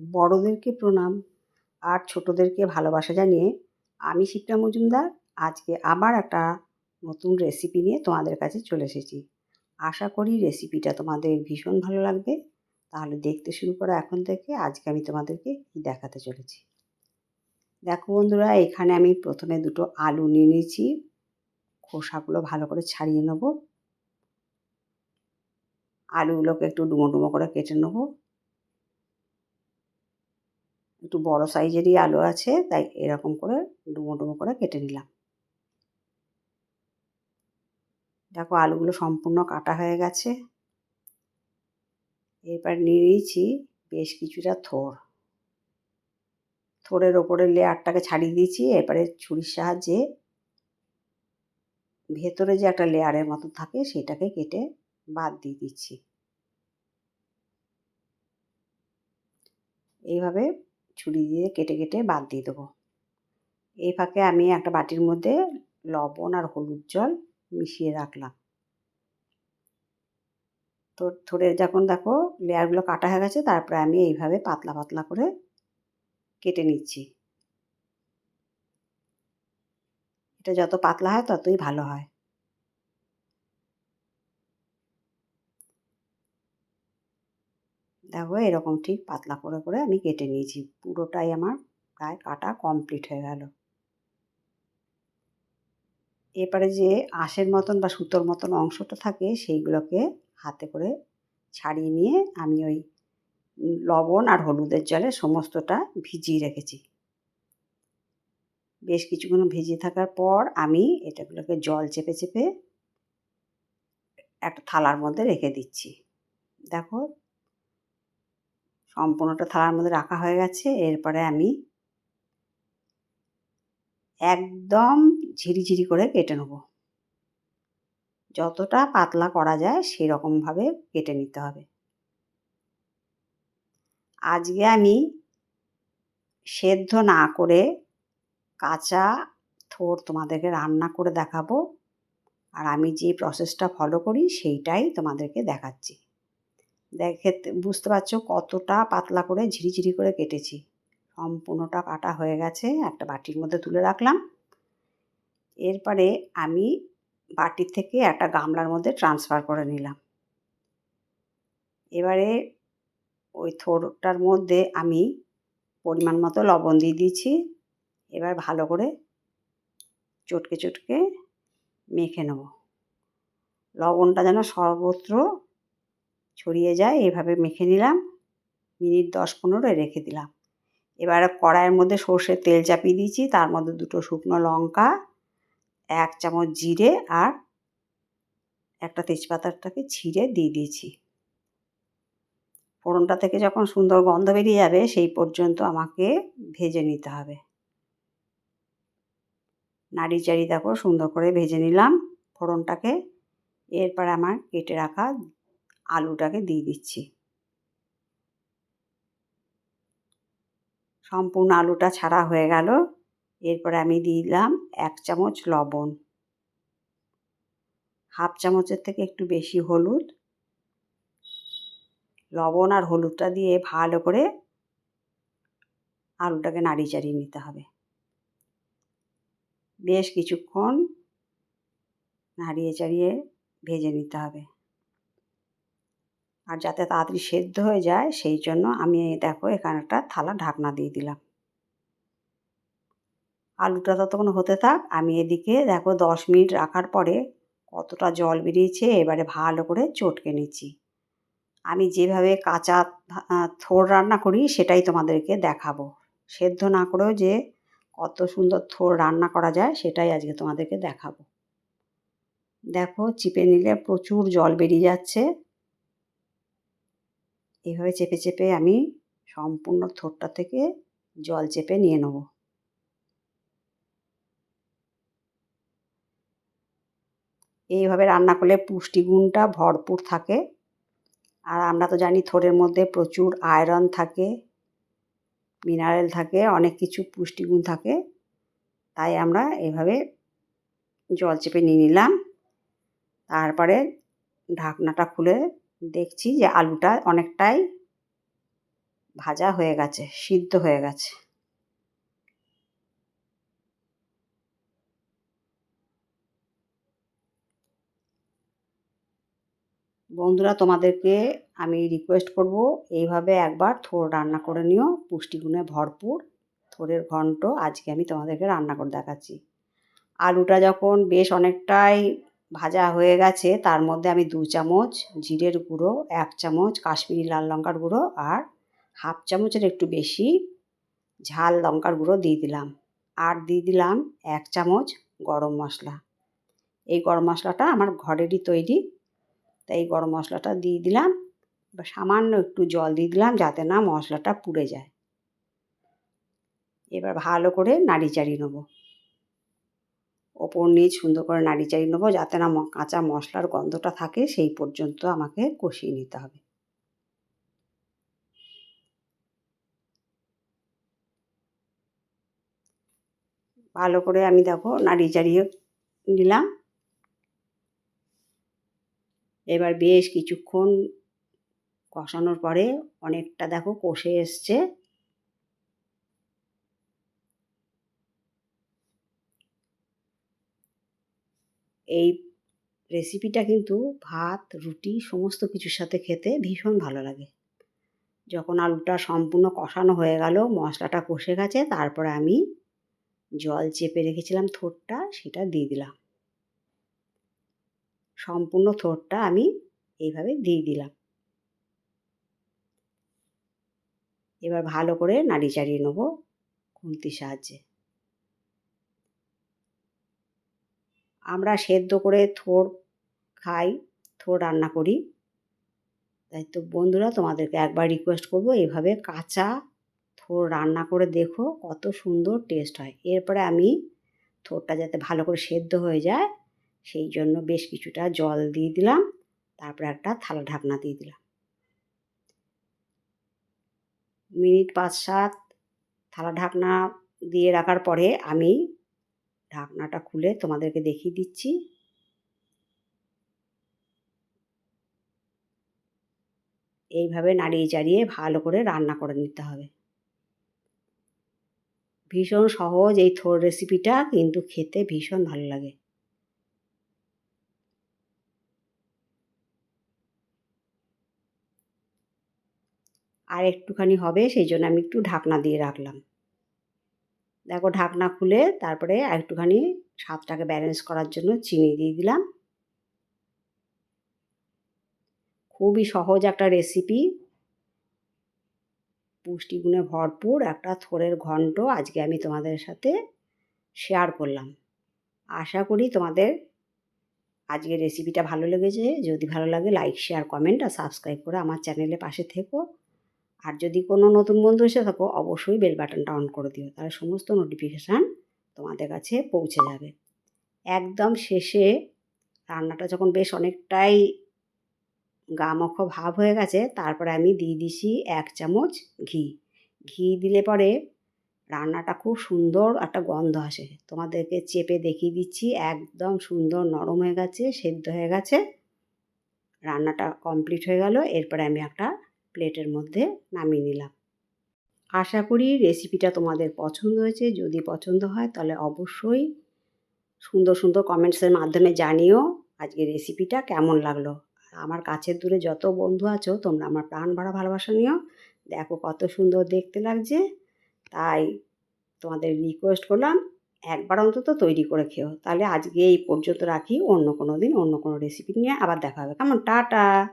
বড়োদেরকে প্রণাম আর ছোটোদেরকে ভালোবাসা জানিয়ে আমি শিপ্রা মজুমদার আজকে আবার একটা নতুন রেসিপি নিয়ে তোমাদের কাছে চলে এসেছি। আশা করি রেসিপিটা তোমাদের ভীষণ ভালো লাগবে। তাহলে দেখতে শুরু করো এখন থেকে, আজকে আমি তোমাদেরকে দেখাতে চলেছি। দেখো বন্ধুরা, এখানে আমি প্রথমে দুটো আলু নিয়ে নিয়েছি। খোসাগুলো ভালো করে ছাড়িয়ে নেব। আলুগুলোকে একটু ডুমো ডুমো করে কেটে নেব। একটু বড় সাইজেরই আলু আছে, তাই এরকম করে ডুমো ডুমো করে কেটে নিলাম। দেখো আলুগুলো সম্পূর্ণ কাটা হয়ে গেছে। এরপর নিয়ে নিয়েছি বেশ কিছুটা থোর থোরের ওপরের লেয়ারটাকে ছাড়িয়ে দিয়েছি, এরপরে ছুরির সাহায্যে ভেতরে যে একটা লেয়ারের মতো থাকে সেটাকে কেটে বাদ দিয়ে দিচ্ছি। এইভাবে ছুরি দিয়ে কেটে কেটে বাদ দিয়ে দেবো। এই ফাঁকে আমি একটা বাটির মধ্যে লবণ আর হলুদ জল মিশিয়ে রাখলাম। তো থোড়ে যখন দেখো লেয়ারগুলো কাটা হয়ে গেছে, তারপরে আমি এইভাবে পাতলা পাতলা করে কেটে নিচ্ছি। এটা যত পাতলা হয় ততই ভালো হয়। দেখো, এরকম ঠিক পাতলা করে করে আমি কেটে নিয়েছি। পুরোটাই আমার প্রায় কাটা কমপ্লিট হয়ে গেল। এবারে যে আঁশের মতন বা সুতোর মতন অংশটা থাকে, সেইগুলোকে হাতে করে ছাড়িয়ে নিয়ে আমি ওই লবণ আর হলুদের জলে সমস্তটা ভিজিয়ে রেখেছি। বেশ কিছুক্ষণ ভিজিয়ে থাকার পর আমি এটাগুলোকে জল চেপে চেপে একটা থালার মধ্যে রেখে দিচ্ছি। দেখো সম্পূর্ণটা থালার মধ্যে রাখা হয়ে গেছে। এরপরে আমি একদম ঝিরিঝিরি করে কেটে নেব। যতটা পাতলা করা যায় সেরকমভাবে কেটে নিতে হবে। আজকে আমি সেদ্ধ না করে কাঁচা থোর তোমাদেরকে রান্না করে দেখাবো। আর আমি যে প্রসেসটা ফলো করি সেইটাই তোমাদেরকে দেখাচ্ছি। দেখে বুঝতে পারছ কতটা পাতলা করে ঝিরিঝিরি করে কেটেছি। সম্পূর্ণটা কাটা হয়ে গেছে, একটা বাটির মধ্যে তুলে রাখলাম। এরপরে আমি বাটির থেকে একটা গামলার মধ্যে ট্রান্সফার করে নিলাম। এবারে ওই থোরটার মধ্যে আমি পরিমাণ মতো লবণ দিয়ে দিয়েছি। এবার ভালো করে চটকে চটকে মেখে নেব। লবণটা যেন সর্বত্র ছড়িয়ে যায়, এভাবে মেখে নিলাম। মিনিট দশ পনেরো রেখে দিলাম। এবার কড়াইয়ের মধ্যে সর্ষের তেল চাপিয়ে দিয়েছি। তার মধ্যে দুটো শুকনো লঙ্কা, এক চামচ জিরে আর একটা তেজপাতাটাকে ছিঁড়ে দিয়ে দিয়েছি। ফোড়নটা থেকে যখন সুন্দর গন্ধ বেরিয়ে যাবে, সেই পর্যন্ত আমাকে ভেজে নিতে হবে। নাড়ি চাড়ি দেখো, সুন্দর করে ভেজে নিলাম ফোড়নটাকে। এরপর আমার কেটে রাখা আলুটাকে দিয়ে দিচ্ছি। সম্পূর্ণ আলুটা ছাড়া হয়ে গেল। এরপরে আমি দিলাম এক চামচ লবণ। হাফ চামচের থেকে একটু বেশি হলুদ। লবণ আর হলুদটা দিয়ে ভালো করে আলুটাকে নাড়ি চাড়িয়ে নিতে হবে। বেশ কিছুক্ষণ নাড়িয়ে চাড়িয়ে ভেজে নিতে হবে। আর যাতে তাড়াতাড়ি সেদ্ধ হয়ে যায়, সেই জন্য আমি দেখো এখানে একটা থালা ঢাকনা দিয়ে দিলাম। আলুটা ততক্ষণ হতে থাক, আমি এদিকে দেখো দশ মিনিট রাখার পরে কতটা জল বেরিয়েছে, এবারে ভালো করে চটকে নিচ্ছি। আমি যেভাবে কাঁচা থোর রান্না করি, সেটাই তোমাদেরকে দেখাবো। সেদ্ধ না করেও যে কত সুন্দর থোর রান্না করা যায়, সেটাই আজকে তোমাদেরকে দেখাবো। দেখো, চিপে নিলে প্রচুর জল বেরিয়ে যাচ্ছে। এইভাবে চেপে চেপে আমি সম্পূর্ণ থোরটা থেকে জল চেপে নিয়ে নেব। এইভাবে রান্না করলে পুষ্টিগুণটা ভরপুর থাকে। আর আমরা তো জানি থোরের মধ্যে প্রচুর আয়রন থাকে, মিনারেল থাকে, অনেক কিছু পুষ্টিগুণ থাকে। তাই আমরা এভাবে জল চেপে নিয়ে নিলাম। তারপরে ঢাকনাটা খুলে দেখছি যে আলুটা অনেকটাই ভাজা হয়ে গেছে, সিদ্ধ হয়ে গেছে। বন্ধুরা, তোমাদেরকে আমি রিকোয়েস্ট করব এইভাবে একবার থোর রান্না করে নিও, পুষ্টিগুণে ভরপুর, থোরের ঘন্ট আজকে আমি তোমাদেরকে রান্না করে দেখাচ্ছি। আলুটা যখন বেশ অনেকটাই ভাজা হয়ে গেছে, তার মধ্যে আমি দু চামচ জিরের গুঁড়ো, এক চামচ কাশ্মীরি লাল লঙ্কার গুঁড়ো আর হাফ চামচের একটু বেশি ঝাল লঙ্কার গুঁড়ো দিয়ে দিলাম। আর দিয়ে দিলাম এক চামচ গরম মশলা। এই গরম মশলাটা আমার ঘরেরই তৈরি, তাই এই গরম মশলাটা দিয়ে দিলাম। এবার সামান্য একটু জল দিয়ে দিলাম যাতে না মশলাটা পুড়ে যায়। এবার ভালো করে নাড়ি চাড়িয়ে নেব। ওপর নিচ সুন্দর করে নাড়ি চাড়িয়ে নেব, যাতে না কাঁচা মশলার গন্ধটা থাকে, সেই পর্যন্ত আমাকে কষিয়ে নিতে হবে। ভালো করে আমি দেখো নাড়ি চাড়িয়ে নিলাম। এবার বেশ কিছুক্ষণ কষানোর পরে অনেকটা দেখো কষে এসছে। এই রেসিপিটা কিন্তু ভাত, রুটি সমস্ত কিছুর সাথে খেতে ভীষণ ভালো লাগে। যখন আলুটা সম্পূর্ণ কষানো হয়ে গেল, মশলাটা কষে গেছে, তারপরে আমি জল চেপে রেখেছিলাম থোরটা সেটা দিয়ে দিলাম। সম্পূর্ণ থোরটা আমি এইভাবে দিয়ে দিলাম। এবার ভালো করে নাড়ি চাড়িয়ে নেব খুন্তির সাহায্যে। আমরা সেদ্ধ করে থোর খাই, থোর রান্না করি। তাই তো বন্ধুরা, তোমাদেরকে একবার রিকোয়েস্ট করব, এভাবে কাঁচা থোর রান্না করে দেখো, কত সুন্দর টেস্ট হয়। এরপরে আমি থোরটা যাতে ভালো করে সেদ্ধ হয়ে যায়, সেই জন্য বেশ কিছুটা জল দিয়ে দিলাম, তারপরে একটা থালা ঢাকনা দিয়ে দিলাম। মিনিট পাঁচ সাত থালা ঢাকনা দিয়ে রাখার পরে আমি ঢাকনাটা খুলে তোমাদেরকে দেখিয়ে দিচ্ছি। এইভাবে নাড়িয়ে চাড়িয়ে ভালো করে রান্না করে নিতে হবে। ভীষণ সহজ এই থোর রেসিপিটা কিন্তু খেতে ভীষণ ভালো লাগে। আর একটুখানি হবে, সেই জন্য আমি একটু ঢাকনা দিয়ে রাখলাম। দেখো ঢাকনা খুলে তারপরে একটুখানি স্বাদটাকে ব্যালেন্স করার জন্য চিনি দিয়ে দিলাম। খুবই সহজ একটা রেসিপি পুষ্টিগুণে ভরপুর একটা থোরের ঘন্ট আজকে আমি তোমাদের সাথে শেয়ার করলাম। আশা করি তোমাদের আজকের রেসিপিটা ভালো লেগেছে। যদি ভালো লাগে লাইক শেয়ার কমেন্ট আর সাবস্ক্রাইব করে আমার চ্যানেলের পাশে থেকো। আর যদি কোনো নতুন বন্ধু এসে থাকো, অবশ্যই বেল বাটনটা অন করে দিও, তাহলে সমস্ত নোটিফিকেশান তোমাদের কাছে পৌঁছে যাবে। একদম শেষে রান্নাটা যখন বেশ অনেকটাই গামখ ভাব হয়ে গেছে, তারপরে আমি দিয়ে দিছি এক চামচ ঘি। ঘি দিলে পরে রান্নাটা খুব সুন্দর একটা গন্ধ আসে। তোমাদেরকে চেপে দেখিয়ে দিচ্ছি, একদম সুন্দর নরম হয়ে গেছে, সেদ্ধ হয়ে গেছে। রান্নাটা কমপ্লিট হয়ে গেল, এরপরে আমি একটা প্লেটের মধ্যে নামিয়ে নিলাম। আশা করি রেসিপিটা তোমাদের পছন্দ হয়েছে। যদি পছন্দ হয় তাহলে অবশ্যই সুন্দর সুন্দর কমেন্টসের মাধ্যমে জানিও আজকে রেসিপিটা কেমন লাগল। আর আমার কাছের দূরে যত বন্ধু আছো, তোমরা আমার প্রাণ ভরা ভালোবাসা নিও। দেখো কত সুন্দর দেখতে লাগছে। তাই তোমাদের রিকোয়েস্ট করলাম, একবার অন্তত তৈরি করে খেও। তাহলে আজকে এই পর্যন্ত রাখি। অন্য কোনো দিন অন্য কোনো রেসিপি নিয়ে আবার দেখা হবে। কেমন? টাটা!